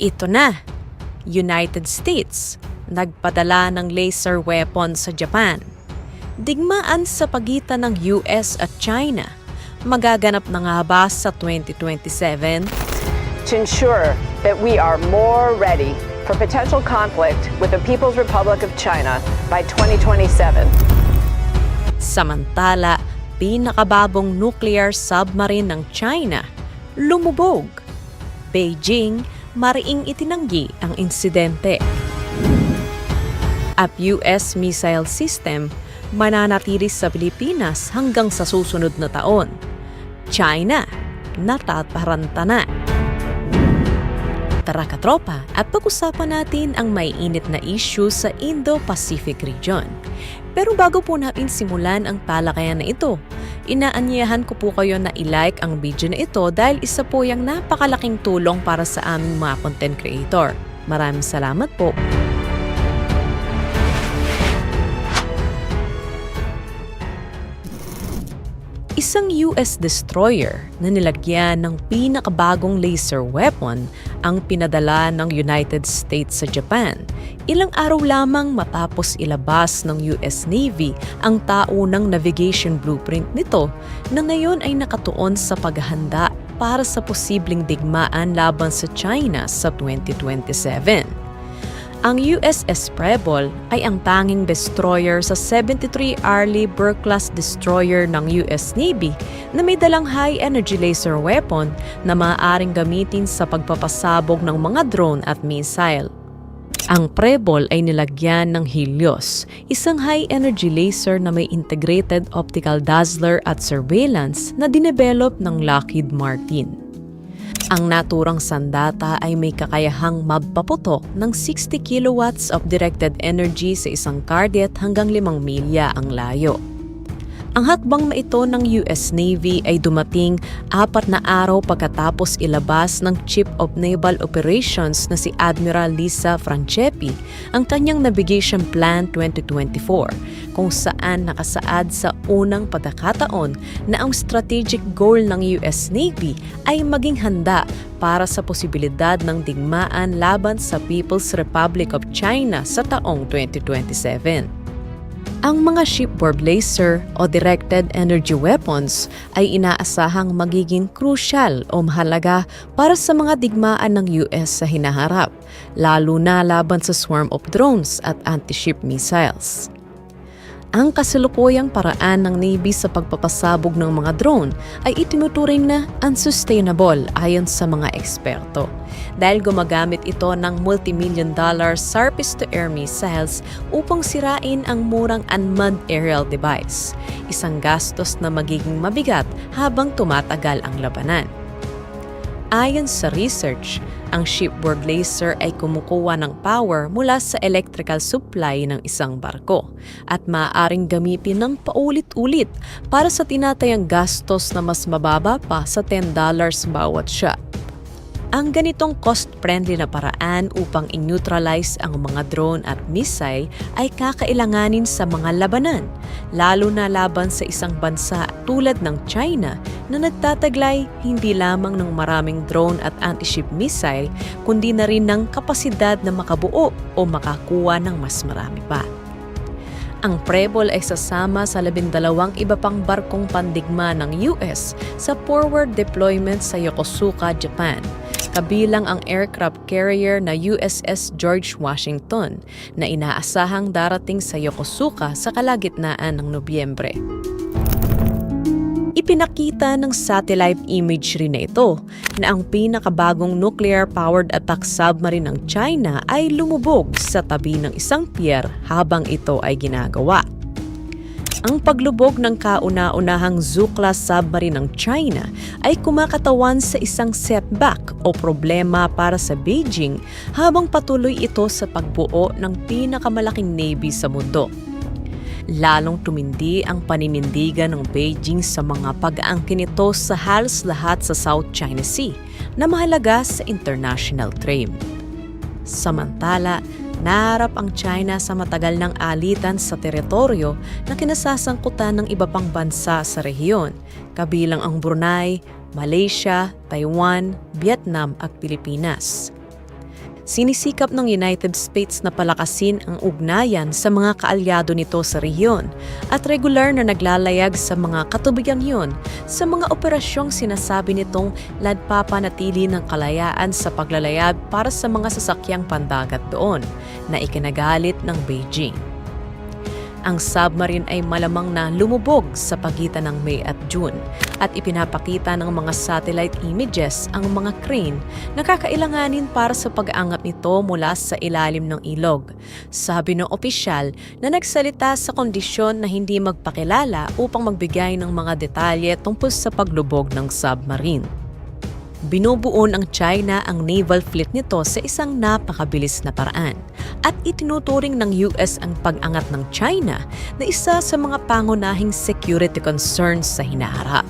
Ito na, United States, nagpadala ng laser weapon sa Japan. Digmaan sa pagitan ng US at China. Magaganap na nga ba sa 2027? to ensure that we are more ready for potential conflict with the People's Republic of China by 2027. Samantala, pinakababong nuclear submarine ng China, lumubog. Beijing, mariing itinanggi ang insidente. At US missile system, mananatili sa Pilipinas hanggang sa susunod na taon. China, natataranta na. Tara katropa at pag-usapan natin ang may init na issue sa Indo-Pacific region. Pero bago po natin simulan ang talakayan na ito, inaanyahan ko po kayo na i-like ang video na ito dahil isa po yung napakalaking tulong para sa aming mga content creator. Maraming salamat po. Isang US destroyer na nilagyan ng pinakabagong laser weapon ang pinadala ng United States sa Japan. Ilang araw lamang matapos ilabas ng US Navy ang taunang navigation blueprint nito na ngayon ay nakatuon sa paghahanda para sa posibleng digmaan laban sa China sa 2027. Ang USS Preble ay ang tanging destroyer sa 73 Arleigh Burke-class destroyer ng US Navy na may dalang high-energy laser weapon na maaaring gamitin sa pagpapasabog ng mga drone at missile. Ang Preble ay nilagyan ng Helios, isang high-energy laser na may integrated optical dazzler at surveillance na dinevelop ng Lockheed Martin. Ang naturang sandata ay may kakayahang magpaputok ng 60 kilowatts of directed energy sa isang target hanggang 5 milya ang layo. Ang hakbang na ito ng US Navy ay dumating apat na araw pagkatapos ilabas ng Chief of Naval Operations na si Admiral Lisa Franchepi ang kanyang Navigation Plan 2024 kung saan nakasaad sa unang pagkakataon na ang strategic goal ng US Navy ay maging handa para sa posibilidad ng digmaan laban sa People's Republic of China sa taong 2027. Ang mga shipboard laser o directed energy weapons ay inaasahang magiging crucial o mahalaga para sa mga digmaan ng US sa hinaharap, lalo na laban sa swarm of drones at anti-ship missiles. Ang kasalukuyang paraan ng Navy sa pagpapasabog ng mga drone ay itinuturing na unsustainable ayon sa mga eksperto dahil gumagamit ito ng multimillion dollar surface-to-air missiles upang sirain ang murang unmanned aerial device, isang gastos na magiging mabigat habang tumatagal ang labanan. Ayon sa research, ang shipboard laser ay kumukuha ng power mula sa electrical supply ng isang barko at maaaring gamitin ng paulit-ulit para sa tinatayang gastos na mas mababa pa sa $10 bawat shot. Ang ganitong cost-friendly na paraan upang i-neutralize ang mga drone at missile ay kakailanganin sa mga labanan, lalo na laban sa isang bansa tulad ng China na nagtataglay hindi lamang ng maraming drone at anti-ship missile kundi na rin ng kapasidad na makabuo o makakuha ng mas marami pa. Ang Preble ay sasama sa labindalawang iba pang barkong pandigma ng US sa forward deployment sa Yokosuka, Japan, kabilang ang aircraft carrier na USS George Washington na inaasahang darating sa Yokosuka sa kalagitnaan ng Nobyembre. Ipinakita ng satellite imagery na ito na ang pinakabagong nuclear-powered attack submarine ng China ay lumubog sa tabi ng isang pier habang ito ay ginagawa. Ang paglubog ng kauna-unahang Zhou-class submarine ng China ay kumakatawan sa isang setback o problema para sa Beijing habang patuloy ito sa pagbuo ng pinakamalaking navy sa mundo lalong tumindi ang paninindigan ng Beijing sa mga pag-aangkin nito sa halos lahat sa South China Sea na mahalaga sa international trade. Samantala, naharap ang China sa matagal ng alitan sa teritoryo na kinasasangkutan ng iba pang bansa sa rehiyon, kabilang ang Brunei, Malaysia, Taiwan, Vietnam at Pilipinas. Sinisikap ng United States na palakasin ang ugnayan sa mga kaalyado nito sa rehiyon at regular na naglalayag sa mga katubigan yun sa mga operasyong sinasabi nitong ladpapanatili ng kalayaan sa paglalayag para sa mga sasakyang pandagat doon na ikinagalit ng Beijing. Ang submarine ay malamang na lumubog sa pagitan ng May at June at ipinapakita ng mga satellite images ang mga crane na kakailanganin para sa pag-aangat nito mula sa ilalim ng ilog. Sabi ng opisyal na nagsalita sa kondisyon na hindi magpakilala upang magbigay ng mga detalye tungkol sa paglubog ng submarine. Binubuo ng China ang naval fleet nito sa isang napakabilis na paraan at itinuturing ng US ang pag-angat ng China na isa sa mga pangunahing security concerns sa hinaharap.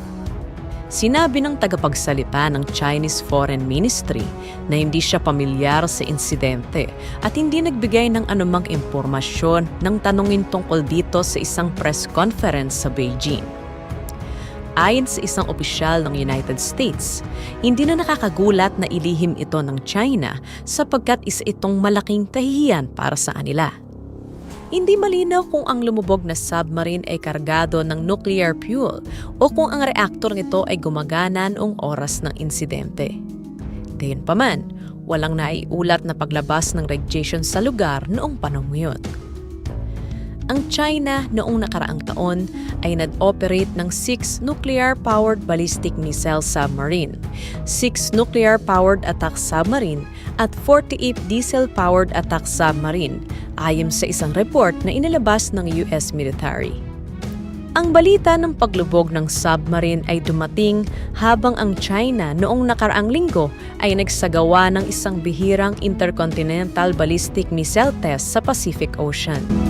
Sinabi ng tagapagsalita ng Chinese Foreign Ministry na hindi siya pamilyar sa insidente at hindi nagbigay ng anumang impormasyon ng tanungin tungkol dito sa isang press conference sa Beijing. Ayon sa isang opisyal ng United States, hindi na nakakagulat na ilihim ito ng China sapagkat isa itong malaking kahihiyan para sa kanila. Hindi malinaw kung ang lumubog na submarine ay kargado ng nuclear fuel o kung ang reaktor nito ay gumagana noong oras ng insidente. Gayunpaman, walang naiulat na paglabas ng radiation sa lugar noong panahon. Ang China noong nakaraang taon ay nag-operate ng 6 nuclear-powered ballistic missile submarine, 6 nuclear-powered attack submarine at 48 diesel-powered attack submarine ayon sa isang report na inilabas ng US military. Ang balita ng paglubog ng submarine ay dumating habang ang China noong nakaraang linggo ay nagsagawa ng isang bihirang intercontinental ballistic missile test sa Pacific Ocean.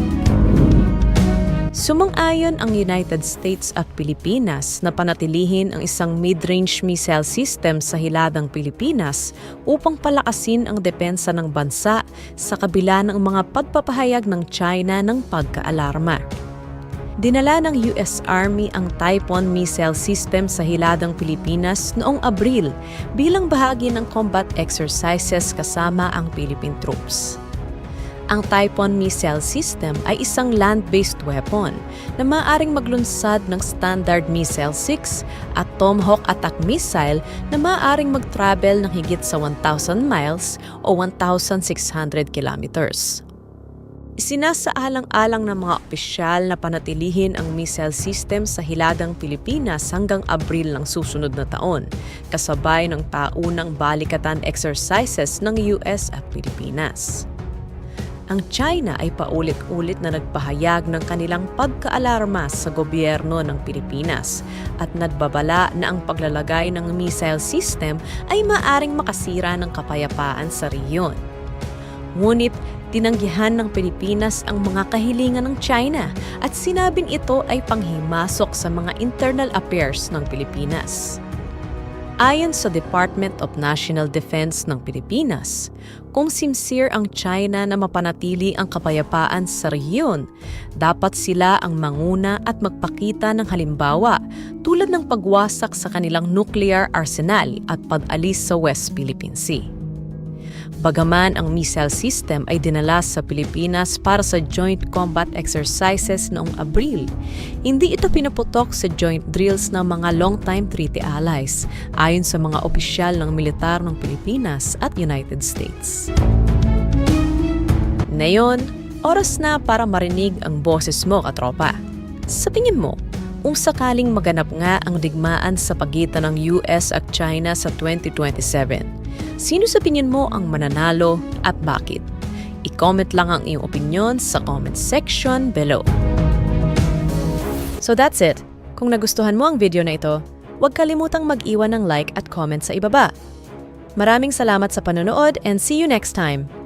Sumang-ayon ang United States at Pilipinas na panatilihin ang isang mid-range missile system sa hiladang Pilipinas upang palakasin ang depensa ng bansa sa kabila ng mga pagpapahayag ng China ng pagkaalarma. Dinala ng US Army ang Typhoon missile system sa hiladang Pilipinas noong Abril bilang bahagi ng combat exercises kasama ang Philippine troops. Ang Typhoon missile system ay isang land-based weapon na maaaring maglunsad ng Standard Missile 6 at Tomahawk attack missile na maaaring mag-travel ng higit sa 1,000 miles o 1,600 kilometers. Isinasaalang-alang ng mga opisyal na panatilihin ang missile system sa hiladang Pilipinas hanggang Abril ng susunod na taon, kasabay ng taunang balikatan exercises ng US at Pilipinas ang China ay paulit-ulit na nagpahayag ng kanilang pagkaalarma sa gobyerno ng Pilipinas at nagbabala na ang paglalagay ng missile system ay maaring makasira ng kapayapaan sa riyon. Ngunit tinanggihan ng Pilipinas ang mga kahilingan ng China at sinabing ito ay panghimasok sa mga internal affairs ng Pilipinas. Ayon sa Department of National Defense ng Pilipinas, kung sincere ang China na mapanatili ang kapayapaan sa rehiyon, dapat sila ang manguna at magpakita ng halimbawa tulad ng pagwasak sa kanilang nuclear arsenal at pag-alis sa West Philippine Sea. Bagaman ang missile system ay dinala sa Pilipinas para sa joint combat exercises noong Abril, hindi ito pinuputok sa joint drills ng mga long-time treaty allies ayon sa mga opisyal ng militar ng Pilipinas at United States. Ngayon, oras na para marinig ang boses mo, katropa. Sa tingin mo, kung sakaling maganap nga ang digmaan sa pagitan ng US at China sa 2027, Sino sa tingin mo ang mananalo at bakit? I-comment lang ang iyong opinion sa comment section below. So that's it. Kung nagustuhan mo ang video na ito, huwag kalimutang mag-iwan ng like at comment sa ibaba. Maraming salamat sa panonood and see you next time!